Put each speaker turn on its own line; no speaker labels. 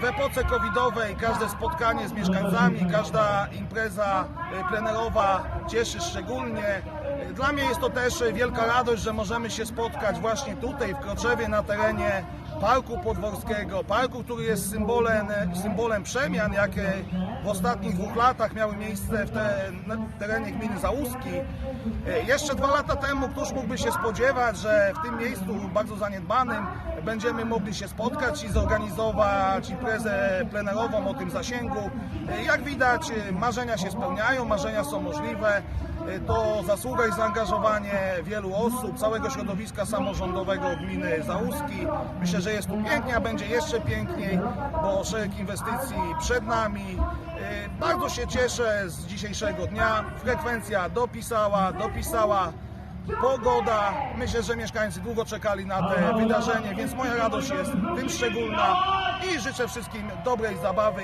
W epoce covidowej każde spotkanie z mieszkańcami, każda impreza e, plenerowa cieszy szczególnie. Dla mnie jest to też wielka radość, że możemy się spotkać właśnie tutaj w Kroczewie na terenie Parku Podworskiego, parku, który jest symbolem, symbolem przemian, jakie w ostatnich dwóch latach miały miejsce w terenie gminy Załuski. E, Jeszcze dwa lata temu któż mógłby się spodziewać, że w tym miejscu bardzo zaniedbanym będziemy mogli się spotkać i zorganizować imprezę plenerową o tym zasięgu. E, Jak widać e, marzenia się spełniają, marzenia są możliwe. To zasługa i zaangażowanie wielu osób, całego środowiska samorządowego gminy Załuski. Myślę, że jest tu pięknie, a będzie jeszcze piękniej, bo szereg inwestycji przed nami. E, Bardzo się cieszę z dzisiejszego dnia. Frekwencja dopisała, dopisała. Pogoda. Myślę, że mieszkańcy długo czekali na te wydarzenie, więc moja radość jest tym szczególna i życzę wszystkim dobrej zabawy.